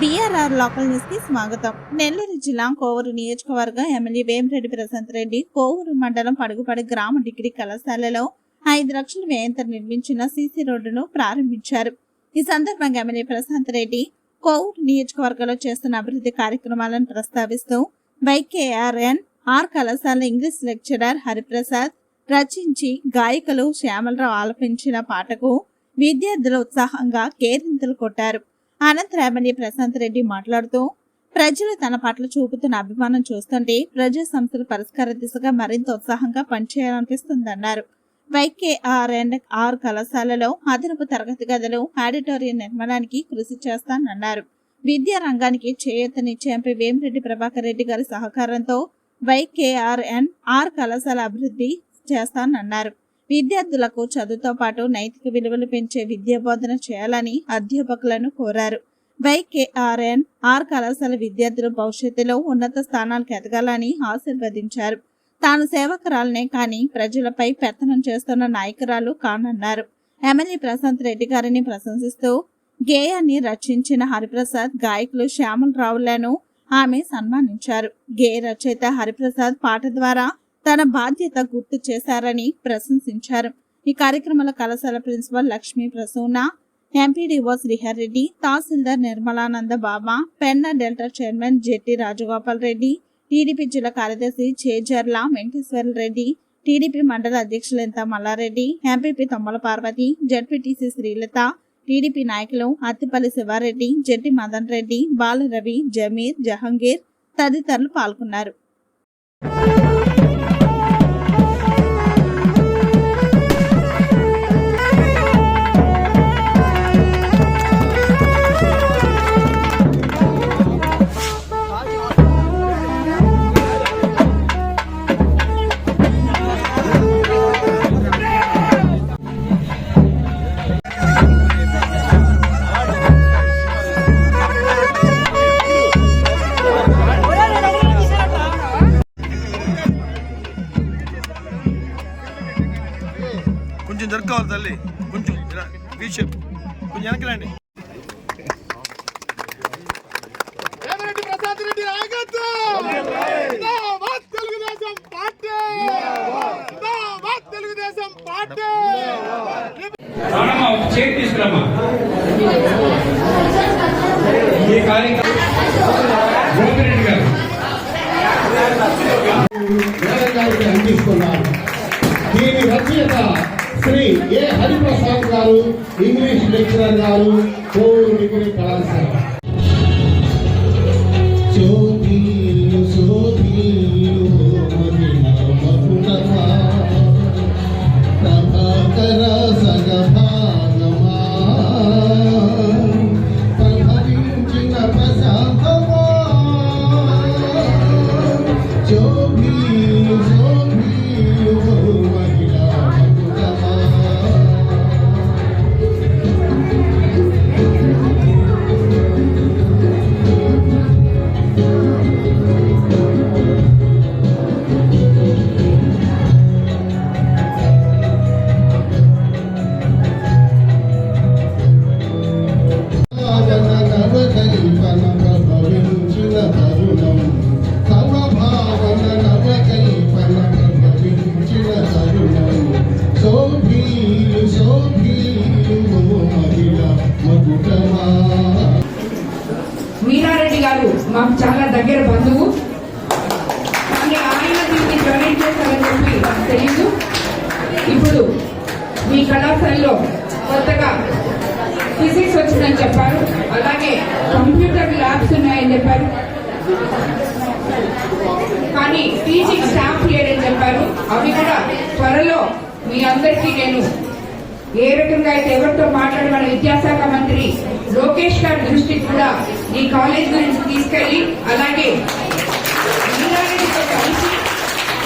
BRR local న్యూస్కి స్వాగతం. నెల్లూరు జిల్లా కోవూరు నియోజకవర్గం ఎమ్మెల్యే వేమిరెడ్డి ప్రశాంత్ రెడ్డి కోవూరు మండలం పడుగుపడి గ్రామ డిగ్రీ కళాశాలలో ఐదు లక్షల వ్యయంతో నిర్మించిన సీసీ రోడ్డును ప్రారంభించారు. ఈ సందర్భంగా ఎమ్మెల్యే ప్రశాంత్ రెడ్డి కోవూరు నియోజకవర్గంలో చేస్తున్న అభివృద్ధి కార్యక్రమాలను ప్రస్తావిస్తూ వైకేఆర్ఎన్ ఆర్ కళాశాల ఇంగ్లీష్ లెక్చరర్ హరిప్రసాద్ రచించి గాయకులు శ్యామలరావు ఆలపించిన పాటకు విద్యార్థులు ఉత్సాహంగా కేరింతలు కొట్టారు. అనంతరం ఎమ్మెల్యే ప్రశాంత్ రెడ్డి మాట్లాడుతూ ప్రజలు తన పట్ల చూపుతున్న అభిమానం చూస్తుంటే ప్రజా సంస్థల పరిష్కార దిశగా మరింత ఉత్సాహంగా పనిచేయాలనిపిస్తుందన్నారు. వైకేఆర్ అండ్ ఆర్ కళాశాలలో అదనపు తరగతి గదులు ఆడిటోరియం నిర్మాణానికి కృషి చేస్తానన్నారు. విద్యా రంగానికి చేయూతనిచ్చే ఎంపీ వేమిరెడ్డి ప్రభాకర్ రెడ్డి గారి సహకారంతో వైకేఆర్ఎన్ ఆర్ కళాశాల అభివృద్ధి చేస్తానన్నారు. విద్యార్థులకు చదువుతో పాటు నైతిక విలువలు పెంచే విద్యా బోధన చేయాలని అధ్యాపకులను కోరారు. వైకేఆర్ఎన్ ఆర్ కళాశాల విద్యార్థులు భవిష్యత్తులో ఉన్నత స్థానాలకు ఎదగాలని ఆశీర్వదించారు. తాను సేవకురాలనే కానీ ప్రజలపై పెత్తనం చేస్తున్న నాయకురాలు కానన్నారు. ఎమ్మెల్యే ప్రశాంత్ రెడ్డి గారిని ప్రశంసిస్తూ గేయాన్ని రచించిన హరిప్రసాద్ గాయకులు శ్యామల రావులను ఆమె సన్మానించారు. గేయ రచయిత హరిప్రసాద్ పాట ద్వారా తన బాధ్యత గుర్తు చేశారని ప్రశంసించారు. ఈ కార్యక్రమంలో కళాశాల principal Lakshmi Prasuna MPDO Srihar Reddy tahsildar Nirmalananda Baba Penna delta chairman Jetti Rajagopal Reddy TDP జిల్లా కార్యదర్శి చేజర్ల వెంకటేశ్వర రెడ్డి టీడీపీ మండల అధ్యక్షులు ఎంత Mallareddy MPP Tommala Parvathi ZPTC Srilatha TDP నాయకులు అత్తిపల్లి శివారెడ్డి జెట్టి మదన్ రెడ్డి బాలరవి జమీర్ జహంగీర్ తదితరులు పాల్గొన్నారు. కొంచెం జరుపుకోవాలి తల్లి. కొంచెం. V shape. కొంచెం వెనకలండి చేతి తీసుకురమ్మా. ఈ కార్యక్రమం శ్రీ ఏ హరిప్రసాద్ గారు ఇంగ్లీష్ లెక్చరర్ గారు కోవూరు డిగ్రీ కళాశాల జ్యోతిలు దగ్గర బంధువు. కానీ ఆయన దీన్ని జాయిన్ చేశారని చెప్పి నాకు తెలియదు ఇప్పుడు మీ కళాశాలలో కొత్తగా ఫిజిక్స్ వచ్చిందని చెప్పారు. అలాగే కంప్యూటర్ ల్యాబ్స్ ఉన్నాయని చెప్పారు. కానీ టీచింగ్ స్టాఫ్ లేడని చెప్పారు. అవి కూడా త్వరలో మీ అందరికీ నేను ఏ రకంగా అయితే ఎవరితో మాట్లాడమని విద్యాశాఖ గారి దృష్టికి కూడా ఈ కాలేజ్ గురించి తీసుకెళ్ళి అలాగే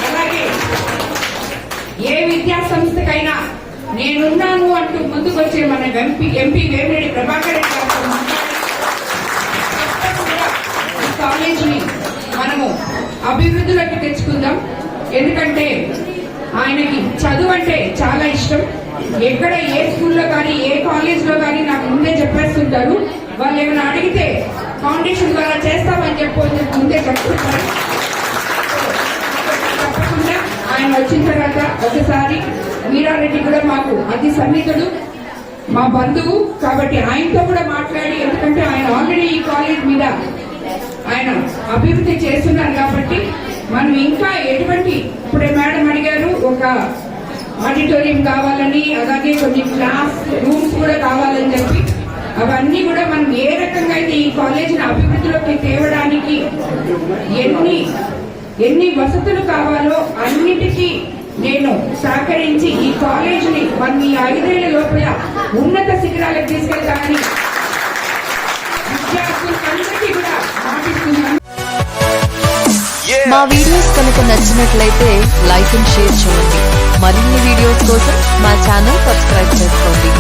అలాగే ఏ విద్యా సంస్థకైనా నేనున్నాను అంటూ ముందుకొచ్చే మన ఎంపీ ఎంపీ వేమిరెడ్డి ప్రభాకర్ రెడ్డి గారితో మాట్లాడి కాలేజీని మనము అభివృద్ధిలోకి తెచ్చుకుందాం. ఎందుకంటే ఆయనకి చదువు అంటే చాలా ఇష్టం. ఎక్కడ ఏ స్కూల్లో కానీ ఏ కాలేజ్లో కానీ నాకు ముందే చెప్పేస్తుంటారు. వాళ్ళు ఏమైనా అడిగితే ఫౌండేషన్ ద్వారా చేస్తామని చెప్పి ముందే చెప్తున్నారు. తప్పకుండా ఆయన వచ్చిన తర్వాత ఒకసారి వీరారెడ్డి కూడా మాకు అతి సన్నిహితుడు మా బంధువు. కాబట్టి ఆయనతో కూడా మాట్లాడి ఎందుకంటే ఆయన ఆల్రెడీ ఈ కాలేజ్ మీద ఆయన అభివృద్ధి చేస్తున్నారు కాబట్టి మనం ఇంకా ఎటువంటి ఇప్పుడే మేడం అడిగారు ఒక ఆడిటోరియం కావాలని అలాగే కొన్ని క్లాస్ రూమ్స్ కూడా కావాలని చెప్పి అవన్నీ కూడా మనం ఏ రకంగా అయితే ఈ కాలేజీని అభివృద్ధిలోకి తేవడానికి ఎన్ని ఎన్ని వసతులు కావాలో అన్నిటికీ నేను సహకరించి ఈ కాలేజీని మనం ఈ ఐదేళ్ళ లోపల ఉన్నత శిఖరాలకు తీసుకెళ్తామని విద్యార్థులందరికీ కూడా మాటిస్తున్నాను. మా వీడియోస్ కనుక నచ్చినట్లయితే లైక్ అండ్ షేర్ చేయండి. మరిన్ని వీడియోస్ కోసం మా ఛానల్ సబ్స్క్రైబ్ చేసుకోండి.